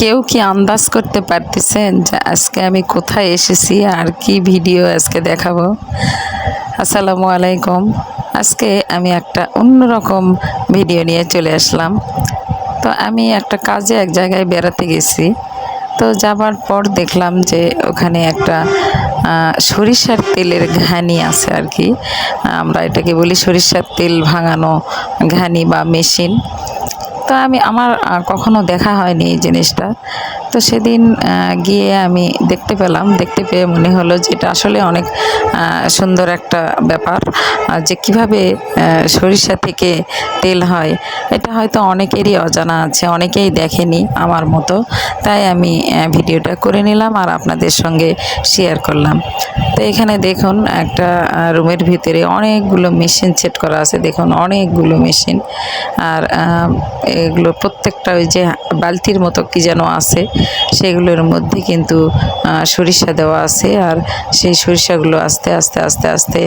কেউ কি আন্দাজ করতে পারতেছেন যে আজকে আমি কোথায় এসেছি আর কি ভিডিও আজকে দেখাবো? আসসালামু আলাইকুম। আজকে আমি একটা অন্যরকম ভিডিও নিয়ে চলে আসলাম। তো আমি একটা কাজে এক জায়গায় বেড়াতে গেছি। তো যাবার পর দেখলাম যে ওখানে একটা সরিষার তেলের ঘানি আছে আর কি। আমরা এটাকে বলি সরিষার তেল ভাঙানো ঘানি বা মেশিন। তো আমি আমার কখনো দেখা হয়নি এই জিনিসটা। তো সেদিন গিয়ে আমি দেখতে পেলাম। দেখতে পেয়ে মনে হলো যে এটা আসলে অনেক সুন্দর একটা ব্যাপার। যে কীভাবে সরিষা থেকে তেল হয়, এটা হয়তো অনেকেরই অজানা আছে, অনেকেই দেখেনি আমার মতো। তাই আমি ভিডিওটা করে নিলাম আর আপনাদের সঙ্গে শেয়ার করলাম। তো এখানে দেখুন, একটা রুমের ভিতরে অনেকগুলো মেশিন সেট করা আছে। দেখুন, অনেকগুলো মেশিন আর এগুলো প্রত্যেকটা ওই যে বালতির মতো কি যেন আছে। সেগুলোর মধ্যে কিন্তু সরিষা দেওয়া আছে। আর সেই সরিষাগুলো আস্তে আস্তে আস্তে আস্তে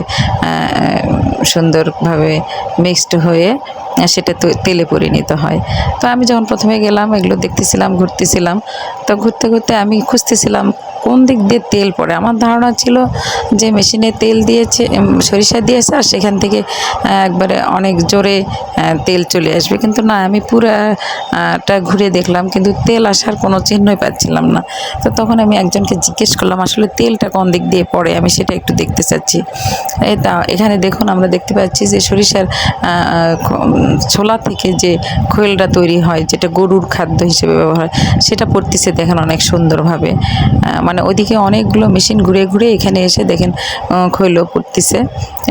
সুন্দরভাবে মিক্সড হয়ে সেটা তেলে পরিণত হয়। তো আমি যখন প্রথমে গেলাম, এগুলো দেখতেছিলাম, ঘুরতেছিলাম, তো ঘুরতে ঘুরতে আমি খুঁজতেছিলাম কোন দিক দিয়ে তেল পড়ে? আমার ধারণা ছিল যে মেশিনে তেল দিয়েছে সরিষা দিয়েছে আর সেখান থেকে একবারে অনেক জোরে তেল চলে আসবে। কিন্তু না আমি পুরাটা ঘুরে দেখলাম কিন্তু তেল আসার কোনো চিহ্নই পাচ্ছিলাম না। তো তখন আমি একজনকে জিজ্ঞেস করলাম আসলে তেলটা কোন দিক দিয়ে পড়ে? আমি সেটা একটু দেখতে চাচ্ছি। তা এখানে দেখুন আমরা দেখতে পাচ্ছি যে সরিষার ছোলা থেকে যে খোয়েলটা তৈরি হয় যেটা গরুর খাদ্য হিসেবে ব্যবহার হয় সেটা পড়তেছে দেখেন অনেক সুন্দরভাবে। আহ, মানে ওইদিকে অনেকগুলো মেশিন ঘুরে ঘুরে এখানে এসে দেখেন খৈল পড়তেছে।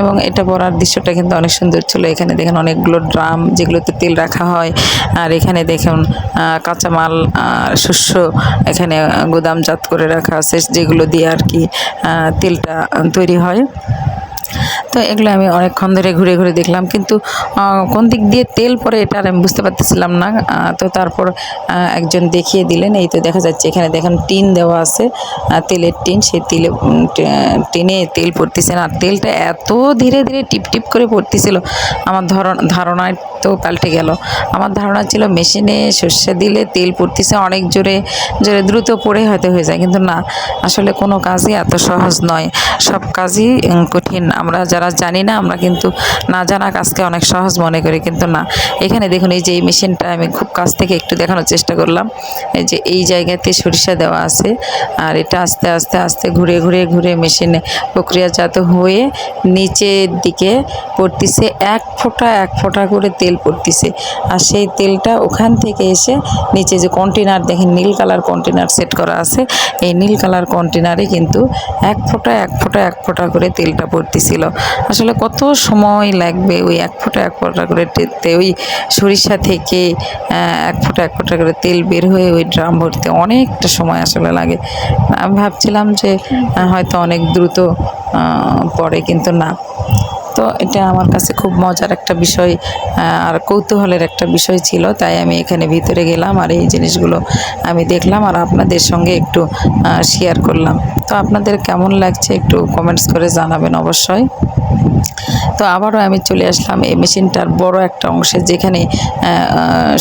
এবং এটা পড়ার দৃশ্যটা কিন্তু অনেক সুন্দর ছিল। এখানে দেখেন অনেকগুলো ড্রাম যেগুলোতে তেল রাখা হয়। আর এখানে দেখুন কাঁচামাল শস্য এখানে গুদামজাত করে রাখা আছে, যেগুলো দিয়ে আর কি তেলটা তৈরি হয়। তো এগুলো আমি অনেকক্ষণ ধরে ঘুরে ঘুরে দেখলাম। কিন্তু কোন দিক দিয়ে তেল পরে এটা আমি বুঝতে পারতেছিলাম না। তো তারপর একজন দেখিয়ে দিলেন, এই তো দেখা যাচ্ছে এখানে দেখেন টিন দেওয়া আছে তেলের টিন, সেই তেলে টিনে তেল পড়তেছে না। তেলটা এত ধীরে ধীরে টিপ টিপ করে পড়তেছিল, আমার ধরন ধারণায় তো পাল্টে গেল। আমার ধারণা ছিল মেশিনে সর্ষে দিলে তেল পড়তেছে অনেক জোরে জোরে দ্রুত পড়ে হয়তো হয়ে যায়। কিন্তু না, আসলে কোনো কাজই এত সহজ নয়। সব কাজই কঠিন। আমরা যারা জানি না, আমরা কিন্তু না জানা কাজকে অনেক সহজ মনে করি, কিন্তু না। এখানে দেখুন, এই যে এই মেশিনটা আমি খুব কাছ থেকে একটু দেখানোর চেষ্টা করলাম। এই যে এই জায়গাতে সরিষা দেওয়া আছে, আর এটা আস্তে আস্তে আস্তে ঘুরে ঘুরে ঘুরে মেশিনে প্রক্রিয়াজাত হয়ে নিচের দিকে পড়তিছে, এক ফোঁটা এক ফোঁটা করে তেল পড়তিছে। আর সেই তেলটা ওখান থেকে এসে নিচে যে কন্টেনার দেখেন নীল কালার কন্টেনার সেট করা আছে, এই নীল কালার কন্টেনারে কিন্তু এক ফোঁটা এক ফোঁটা এক ফোঁটা করে তেলটা পড়তেছিল। আসলে কত সময় লাগবে ওই এক ফোঁটা এক ফোঁটা করে ওই সরিষা থেকে এক ফোঁটা এক ফোঁটা করে তেল বের হয়ে ওই ড্রাম ভরতে অনেকটা সময় আসলে লাগে। আমি ভাবছিলাম যে হয়তো অনেক দ্রুত পড়ে কিন্তু না। তো এটা আমার কাছে খুব মজার একটা বিষয় আর কৌতূহলের একটা বিষয় ছিল। তাই আমি এখানে ভিতরে গেলাম আর এই জিনিসগুলো আমি দেখলাম আর আপনাদের সঙ্গে একটু শেয়ার করলাম। তো আপনাদের কেমন লাগছে একটু কমেন্টস করে জানাবেন অবশ্যই। তো আবারও আমি চলে আসলাম এই মেশিনটার বড় একটা অংশে যেখানে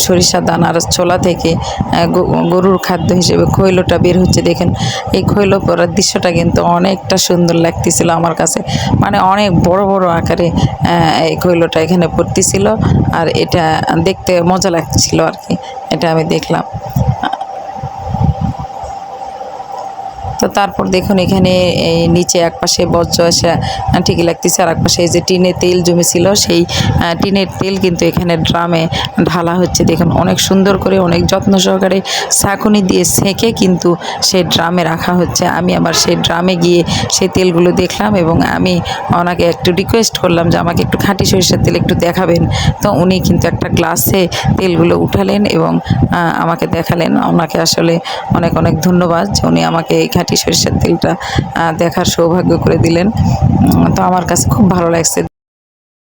সরিষা দানার ছোলা থেকে গরুর খাদ্য হিসেবে খৈলটা বের হচ্ছে। দেখেন, এই খৈল পরার দৃশ্যটা কিন্তু অনেকটা সুন্দর লাগতেছিল আমার কাছে। মানে অনেক বড় বড় আকারে এই খৈলটা এখানে পড়তেছিল। আর এটা দেখতে মজা লাগছিল আর কি। এটা আমি দেখলাম। তো তারপর দেখুন এখানে এই নিচে এক পাশে বজ্র এসে ঠিকই লাগতেছে। আর এক পাশে যে টিনে তেল জমেছিল, সেই টিনের তেল কিন্তু এখানে ড্রামে ঢালা হচ্ছে। দেখুন অনেক সুন্দর করে, অনেক যত্ন সহকারে ছাঁকুনি দিয়ে সেঁকে কিন্তু সেই ড্রামে রাখা হচ্ছে। আমি আবার সেই ড্রামে গিয়ে সেই তেলগুলো দেখলাম এবং আমি ওনাকে একটু রিকোয়েস্ট করলাম যে আমাকে একটু খাঁটি সরিষার তেল একটু দেখাবেন। তো উনি কিন্তু একটা গ্লাসে তেলগুলো উঠালেন এবং আমাকে দেখালেন। ওনাকে আসলে অনেক অনেক ধন্যবাদ যে উনি আমাকে এই খাঁটি সরিষার তেলটা দেখার সৌভাগ্য করে দিলেন। তো আমার কাছে খুব ভালো লাগছে।